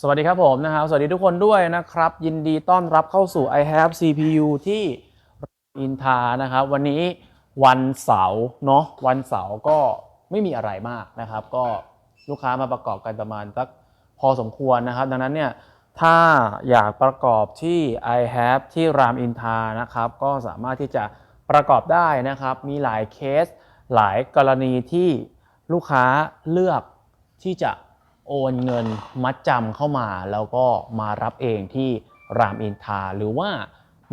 สวัสดีครับผมนะครับ สวัสดีทุกคนด้วยนะครับ ยินดีต้อนรับเข้าสู่ i have CPU ที่อินทานะครับ วันนี้วันเสาร์เนาะวันเสาร์ก็ไม่มีอะไรมากนะครับ ก็ลูกค้ามาประกอบกันประมาณสักพอสมควรนะครับ ดังนั้นเนี่ยถ้าอยากประกอบที่ i have ที่รามอินทานะครับ ก็สามารถที่จะประกอบได้นะครับ มีหลายเคสหลายกรณีที่ลูกค้าเลือกที่จะ โอนเงินมัดจำเข้ามาแล้วก็มารับเองที่รามอินทราหรือว่า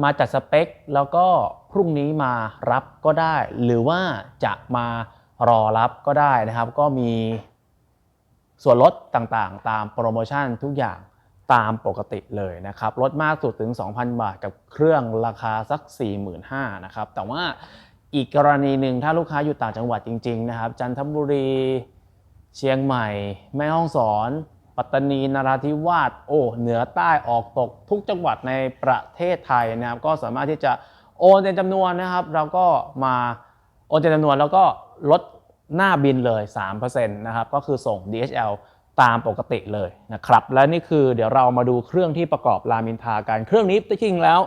มาจัดสเปคแล้วก็พรุ่งนี้มารับก็ได้ หรือว่าจะมารอรับก็ได้นะครับ ก็มีส่วนลดต่างๆ ตามโปรโมชั่นทุกอย่างตามปกติเลยนะครับลดมากสุดถึง 2,000 บาทกับเครื่องราคาสัก 45,000นะครับแต่ว่าอีกกรณีหนึ่งถ้าลูกค้าอยู่ต่างจังหวัดจริง ๆ นะครับ จันทบุรี เชียงใหม่ แม่ฮ่องสอน ปัตตานีนราธิวาสโอ้เหนือใต้ออกตกทุกจังหวัดในประเทศไทยนะครับ ก็สามารถที่จะโอนเป็นจำนวนนะครับเราก็มาโอนเป็นจำนวนแล้วก็ลดหน้าบินเลย 3%นะครับ ก็คือส่ง DHL ตามปกติเลยนะครับ และนี่คือเดี๋ยวเรามาดูเครื่องที่ประกอบรามินทากัน เครื่องนี้จริงๆแล้ว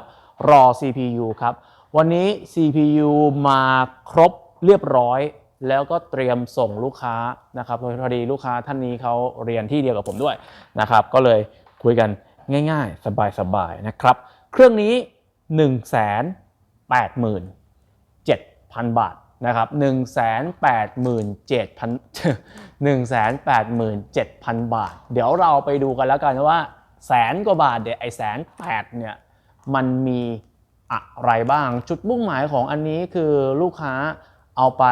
รอ CPU ครับ วันนี้ CPU มาครบเรียบร้อย แล้วก็เตรียมส่งลูกค้านะครับพอดีลูกค้าท่านนี้เขาเรียนที่เดียวกับผมด้วยนะครับ ก็เลยคุยกันง่ายๆ สบายๆนะครับ เครื่องนี้ 1 8 7 0 0 0 บาทนะครับ1 8 7 0 0 1 8 7 0 0 บาท เดี๋ยวเราไปดูกันแล้วกันว่าแสนกว่าบาทเดี๋ยวไอ้แสนแปดเนี่ยมันมีอะไรบ้าง จุดมุ่งหมายของอันนี้คือลูกค้าเอาไป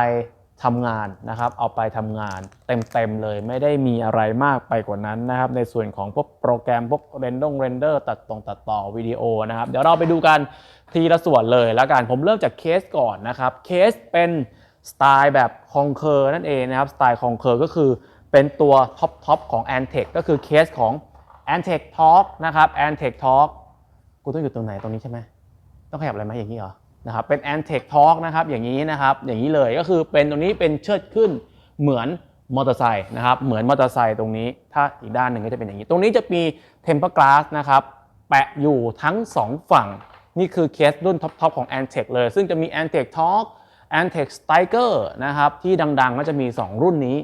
ทำงานนะครับ เอาไปทำงานเต็มๆเลยไม่ได้มีอะไรมากไปกว่านั้นนะครับ ในส่วนของพวกโปรแกรมพวกเรนดงเรนเดอร์ตัดตรงตัดต่อวิดีโอนะครับ เดี๋ยวเราไปดูกันทีละส่วนเลยแล้วกันผมเริ่มจากเคสก่อนนะครับ เคสเป็นสไตล์แบบคองเคอร์นั่นเองนะครับ สไตล์คองเคอร์ก็คือเป็นตัวท็อปทอปของ a n t e c ก็คือเคสของ a n t e c Talk นะครับ a n t e c Talk กูต้องอยู่ตรงไหนตรงนี้ใช่ไหมต้องขยับอะไรไหมอย่างนี้เหรอ นะครับเป็น a n t e c Talk นะครับอย่างนี้นะครับอย่างนี้เลยก็คือเป็นตรงนี้เป็นเชิดขึ้นเหมือนมอเตอร์ไซค์นะครับเหมือนมอเตอร์ไซค์ตรงนี้ ถ้าอีกด้านหนึ่งก็จะเป็นอย่างนี้ ตรงนี้จะมี Temper Glass นะครับแปะอยู่ทั้ง 2 ฝั่ง นี่คือเคสรุ่นท็อปๆของ a n t e c เลย ซึ่งจะมี a n t e c Talk a n t e c Striker นะครับที่ดังๆก็จะมี 2 รุ่นนี้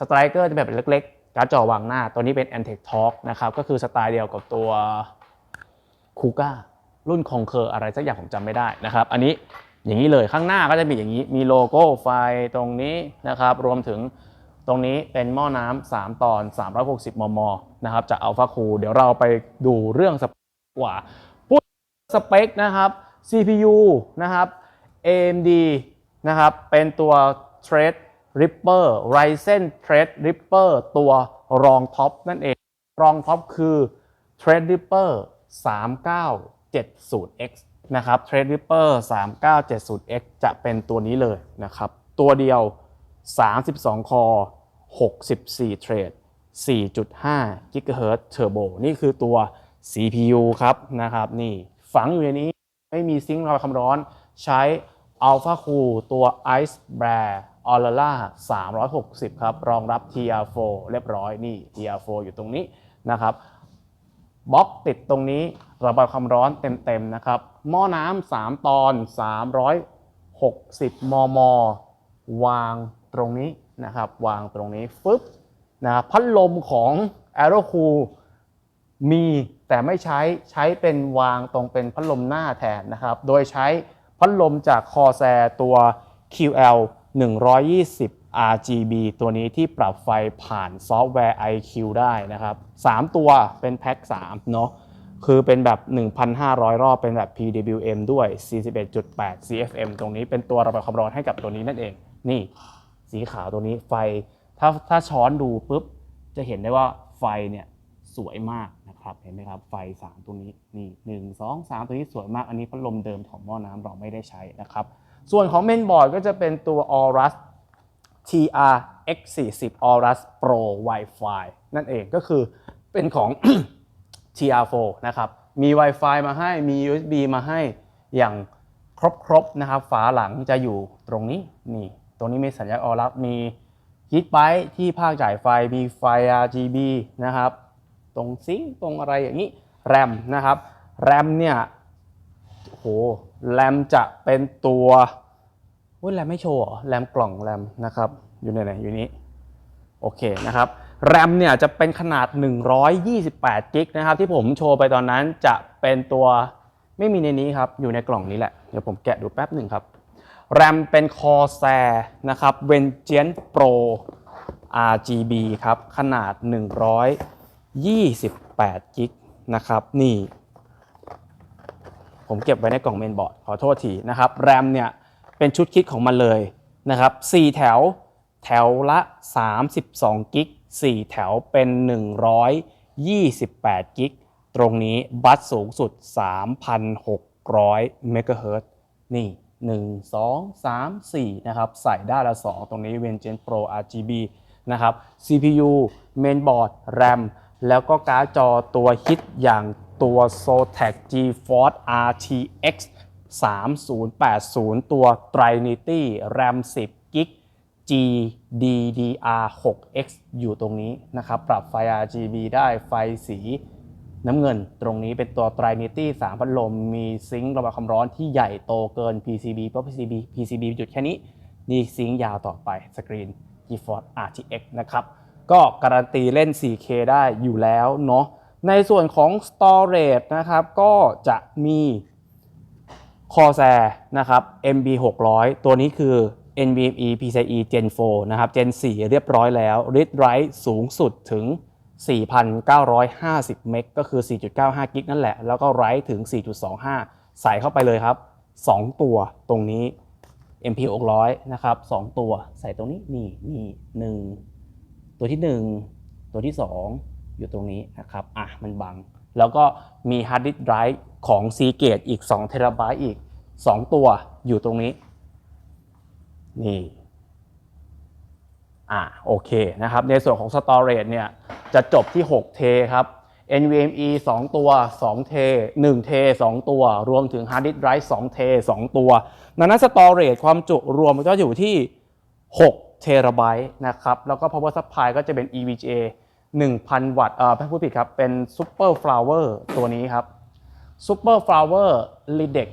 Striker จะแบบเล็กๆการ์ดจอวางหน้า ตัวนี้เป็น a n t e c Talk นะครับก็คือสไตล์เดียวกับตัวคูก้า รุ่นคองเคอร์อะไรสักอย่างผมจำไม่ได้นะครับ อันนี้อย่างนี้เลยข้างหน้าก็จะมีอย่างนี้มีโลโก้ไฟตรงนี้นะครับ รวมถึงตรงนี้เป็นหม้อน้ำ3ตอน 360 มมนะครับจากอัลฟาคูเดี๋ยวเราไปดูเรื่องสเปคกว่าพูดสเปคนะครับ CPU นะครับ AMD นะครับเป็นตัว Threadripper Ryzen Threadripper ตัวรองท็อปนั่นเอง รองท็อปคือ Threadripper 3970X นะครับ Threadripper 3970X จะเป็นตัวนี้เลยนะครับ ตัวเดียว 32 คอ 64 เทรด4.5 GHz Turbo นี่คือตัว CPU ครับนะครับนี่ฝังอยู่ในนี้ไม่มีซิงค์ระบายความร้อนใช้ Alpha Cool ตัว Ice Bear Aurora 360 ครับ รองรับ TR4 เรียบร้อยนี่ TR4 อยู่ตรงนี้นะครับบล็อกติดตรงนี้ ระบายความร้อนเต็มๆนะครับหม้อน้ำ3ตอน 360 มม วางตรงนี้นะครับ วางตรงนี้ฟึบนะครับพัดลมของ a e r o c o o l มีแต่ไม่ใช้ใช้เป็นวางตรงเป็นพัดลมหน้าแทนนะครับ โดยใช้พัดลมจากคอแซตัว QL 120 RGB ตัวนี้ที่ปรับไฟผ่านซอฟต์แวร์ IQ ได้นะครับ 3 ตัวเป็นแพ็ค3เนาะ คือเป็นแบบ 1,500 รอบ เป็นแบบ PWM ด้วย 41.8 CFM ตรงนี้เป็นตัวระบายความร้อนให้กับตัวนี้นั่นเอง นี่ สีขาวตัวนี้ไฟ ถ้าถ้าช้อนดูปุ๊บ จะเห็นได้ว่าไฟเนี่ยสวยมากนะครับ เห็นไหมครับ ไฟ 3 ตัวนี้ นี่ 1 2 3 ตัวนี้สวยมาก อันนี้พัดลมเดิมของหม้อน้ำเราไม่ได้ใช้นะครับ ส่วนของเมนบอร์ดก็จะเป็นตัว Aorus TR X40 Aorus Pro Wi-Fi นั่นเองก็คือเป็นของ TR4 นะครับมี Wi-Fi มาให้มี USB มาให้อย่างครบๆนะครับฝาหลังจะอยู่ตรงนี้นี่ ตรงนี้มีสัญญาณออรับมียิกไบที่ภาคจ่ายไฟมีไฟ RGB นะครับตรงซิงตรงอะไรอย่างนี้แรมนะครับแรมเนี่ยโอ้โหแรมจะเป็นตัวว้ยแรมไม่โชว์หรอแรมกล่องแรมนะครับอยู่ไหนอยู่นี้โอเคนะครับ แรมเนี่ยจะเป็นขนาด 128กิกนะครับที่ผมโชว์ไปตอนนั้นจะเป็นตัวไม่มีในนี้ครับ อยู่ในกล่องนี้แหละ เดี๋ยวผมแกะดูแป๊บหนึ่งครับแรมเป็น Corsair นะครับ Vengeance Pro RGB ครับ ขนาด 128กิกนะครับ นี่ ผมเก็บไว้ในกล่องเมนบอร์ด ขอโทษทีนะครับ แรมเนี่ยเป็นชุดคิดของมันเลยนะครับ 4 แถว แถวละ 32กิก 4 แถวเป็น 128 กิก ตรงนี้บัสสูงสุด 3,600 เมกะเฮิรตนี่ 1 2 3 4 นะครับ ใส่ได้ละ 2 ตรงนี้ Vengen Pro RGB นะครับ CPU Mainboard RAM แล้วก็การ์ดจอตัวฮิตอย่างตัว Zotac GeForce RTX 3080 ตัว Trinity RAM 10 GDDR6X อยู่ตรงนี้นะครับ ปรับไฟ RGB ได้ไฟสีน้ำเงินตรงนี้เป็นตัว Trinity 3 พัดลม มีซิงค์ระบายความร้อนที่ใหญ่โตเกิน PCB เพราะ PCB PCB จุดแค่นี้ นี่ซิงค์ยาวต่อไปสกรีน GeForce RTX นะครับ ก็การันตีเล่น 4K ได้อยู่แล้วเนาะ ในส่วนของ Storage นะครับ ก็จะมี Corsair นะครับ MB 600 ตัวนี้คือ NVMe PCIe Gen 4 นะครับ Gen 4 เรียบร้อยแล้ว Read Write สูงสุดถึง 4,950 เมกก็คือ 4.95 กิกนั่นแหละ แล้วก็ Write ถึง 4.25 ใส่เข้าไปเลยครับ 2 ตัวตรงนี้ MP 600 นะครับ 2 ตัวใส่ตรงนี้ นี่นี่หนึ่งตัวที่ 1 ตัวที่ 2 อยู่ตรงนี้นะครับ อะ มันบัง แล้วก็มี Hard Disk Drive ของ Seagate อีก2 t b อีก 2 ตัวอยู่ตรงนี้ นี่อ่าโอเคนะครับ ในส่วนของ Storage เนี่ยจะจบที่6เทครับ NVMe 2 ตัว2เท1เท2 ตัว รวมถึง Hard Disk Drive 2เท2ตัวดังนั้น Storage ความจุรวมก็อยู่ที่6เทราไบต์นะครับ แล้วก็ Power Supply ก็จะเป็น EVGA 1,000 วัตต์เอ่อไม่พูดผิดครับ เป็น Super Flower ตัวนี้ครับ Super Flower r e d e c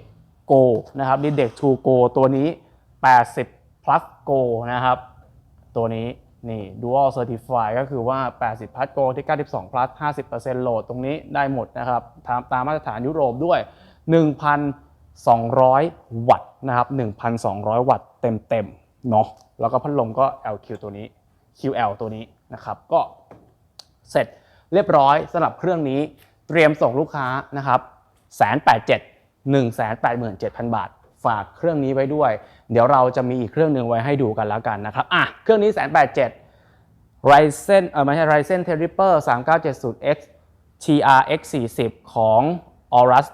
Go นะครับ r e d e c 2 Go ตัวนี้ 80 plus Go นะครับ ตัวนี้นี่ Dual Certify ก็คือว่า 80 plus Go ที่ 92 plus 50%โหลดตรงนี้ได้หมดนะครับ ตามตามมาตรฐานยุโรปด้วย 1,200 วัตต์นะครับ 1,200 วัตต์เต็มๆ เนาะแล้วก็พัดลมก็ LQ ตัวนี้ QL ตัวนี้นะครับ ก็เสร็จเรียบร้อยสำหรับเครื่องนี้เตรียมส่งลูกค้านะครับแสนแปดเจ็ดหนึ่งแสนแปดหมื่นเจ็ดพันบาท ฝากเครื่องนี้ไว้ด้วย เดี๋ยวเราจะมีอีกเครื่องหนึ่งไว้ให้ดูกันแล้วกันนะครับอะเครื่องนี้แสนแปดเจ็ด Ryzen เออไม่ใช่ Ryzen t e r r i p e r 3970X TRX 40ของ Aorus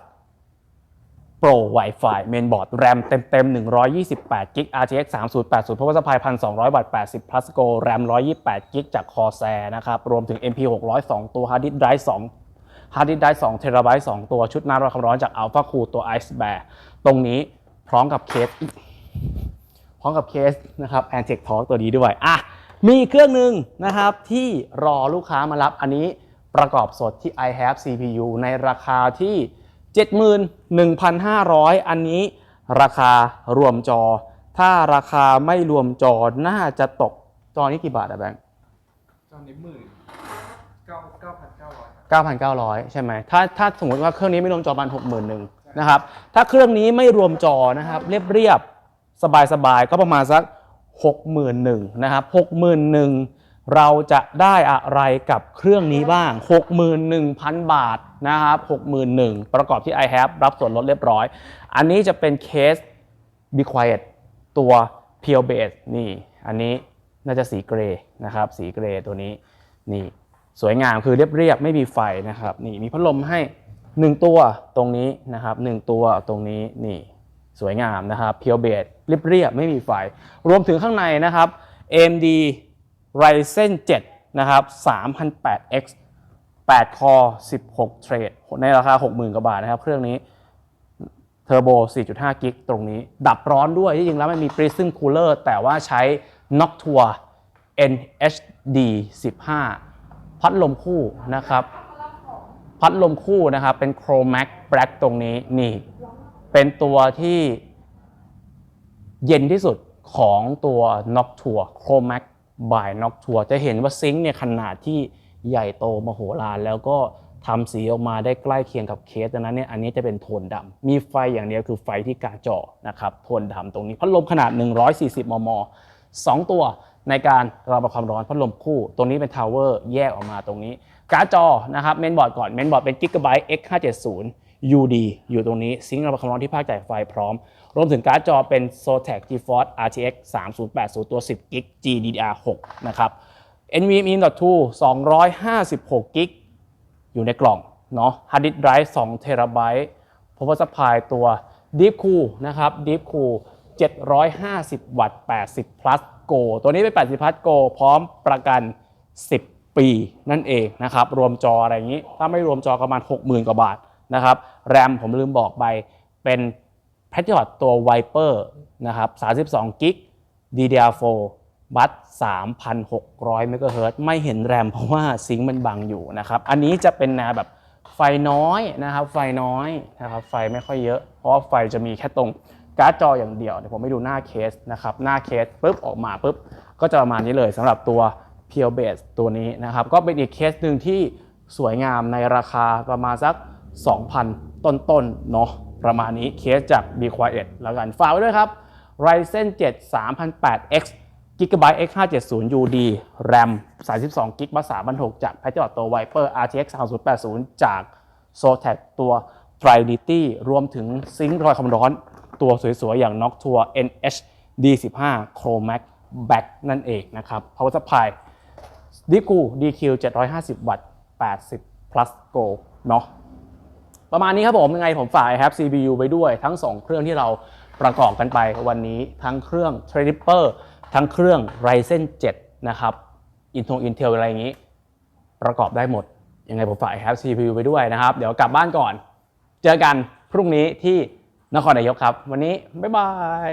Pro Wi-Fi Mainboard RAM เต็มๆ128 g b RTX 3080 Power Supply 1,200 วัตต์80 plus Go RAM 128 g b จาก Corsair นะครับ รวมถึง MP 600 2ตัว Hard Disk Drive 2 Hard Disk Drive 2 TB 2 ตัวชุดน้ำระบายความร้อนจาก Alpha Cool ตัว Ice Bear ตรงนี้ พร้อมกับเคส พร้อมกับเคสนะครับ a n t e c Talk ตัวนี้ด้วยอะมีอีกเครื่องหนึ่งนะครับที่รอลูกค้ามารับอันนี้ประกอบสดที่ i have CPU ในราคาที่ 71,500 อันนี้ราคารวมจอ ถ้าราคาไม่รวมจอน่าจะตกจอนี้กี่บาทอะแบงค์ตอนนี้หมื่นเก้าเก้าพันเก้าร้อยครับ9,900ใช่ไหมถ้าถ้าสมมติว่าเครื่องนี้ไม่รวมจอประมาณ60,000หนึ่ง นะครับ ถ้าเครื่องนี้ไม่รวมจอนะครับ เรียบเรียบสบายสบายๆก็ประมาณสัก61,000นะครับ61,000 เราจะได้อะไรกับเครื่องนี้บ้าง 61,000 บาทนะครับ61,000 ประกอบที่ i have รับส่วนลดเรียบร้อย อันนี้จะเป็นเคส Be Quiet ตัว Pure Base นี่ อันนี้น่าจะสีเกรย์นะครับ สีเกรย์ตัวนี้นี่สวยงามคือเรียบๆ ไม่มีไฟนะครับ นี่มีพัดลมให้ 1 ตัวตรงนี้นะครับ1ตัวตรงนี้นี่สวยงามนะครับ Pure Base เรียบๆไม่มีไฟ รวมถึงข้างในนะครับ AMD Ryzen 7 นะครับ 3008X 8 คอ 16 เทรด ในราคา 60,000 กว่าบาทนะครับ เครื่องนี้เทอร์โบ 4.5 กิกตรงนี้ ดับร้อนด้วย ที่จริงแล้วมันมี Prism Cooler แต่ว่าใช้ Noctua NHD 15 พัดลมคู่นะครับ พัดลมคู่นะครับ เป็น Chromax Black ตรงนี้นี่ เป็นตัวที่เย็นที่สุดของตัว Noctua Chromax by Noctua จะเห็นว่าซิงค์เนี่ยขนาดที่ใหญ่โตมโหฬารแล้วก็ทำสีออกมาได้ใกล้เคียงกับเคสดังนั้นเนี่ยอันนี้จะเป็นโทนดำมีไฟอย่างเดียวคือไฟที่กาจอนะครับโทนดำตรงนี้พัดลมขนาด 140 มม 2 ตัว ในการระบายความร้อนพัดลมคู่ ตรงนี้เป็นทาวเวอร์แยกออกมาตรงนี้ การ์ดจอนะครับเมนบอร์ดก่อนเมนบอร์ดเป็น Gigabyte X570 UD อยู่ตรงนี้ซิงค์ระบายความร้อนที่ภาคจ่ายไฟพร้อม รวมถึงการ์ดจอเป็น Zotac GeForce RTX 3080 ตัว 10 g b GDDR6 นะครับ NVMe .2 256 g b อยู่ในกล่องเนาะ Hard Disk Drive 2 t b Power Supply ตัว Deep Cool นะครับ Deep Cool 750 วัตต์ 80 plus Go ตัวนี้เป็น 80 plus Go พร้อมประกัน 10 ปีนั่นเองนะครับ รวมจออะไรอย่างนี้ ถ้าไม่รวมจอประมาณ 60,000 กว่าบาทนะครับ แรมผมลืมบอกไป เป็น p a t r i o t ตัว Viper นะครับ 32กิก DDR4 บัต3,600เมกะเฮิรตซ์ไม่เห็นแรมเพราะว่าซิงค์มันบังอยู่นะครับ อันนี้จะเป็นแนวแบบไฟน้อยนะครับ ไฟน้อยนะครับ ไฟไม่ค่อยเยอะ เพราะว่าไฟจะมีแค่ตรง การ์ดจออย่างเดียวเดี๋ยวผมไปดูหน้าเคสนะครับหน้าเคสปุ๊บออกมาปุ๊บก็จะประมาณนี้เลยสำหรับตัว p u r e Base ตัวนี้นะครับก็เป็นอีกเคสหนึ่งที่สวยงามในราคาประมาณสัก 2,000 ต้นๆเนาะประมาณนี้เคสจาก b q u i e t แล้วกันฝากไว้ด้วยครับ Ryzen 7 3008X Gigabyte X570 UD RAM 32 GB บัส3,600จาก p a t r i o t ตัว Viper RTX 3080 จาก Zotac ตัว Trinity รวมถึงซิงค์รอยความร้อน ตัวสวยๆ อย่าง Noctua NH D15 Chromax Back นั่นเองนะครับ Power Supply ดิกู DQ 750 วัตต์ 80 plus go เนาะประมาณนี้ครับผมยังไงผมฝาก iHab CPU ไปด้วยทั้ง 2 เครื่องที่เราประกอบกันไปวันนี้ทั้งเครื่อง t r i p p e r ทั้งเครื่อง Ryzen 7 นะครับ Intel Intel อะไรอย่างนี้ ประกอบได้หมด ยังไงผมฝาก iHab CPU ไปด้วยนะครับ เดี๋ยวกลับบ้านก่อน เจอกันพรุ่งนี้ที่ นครนายกครับ วันนี้บ๊ายบาย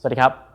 สวัสดีครับ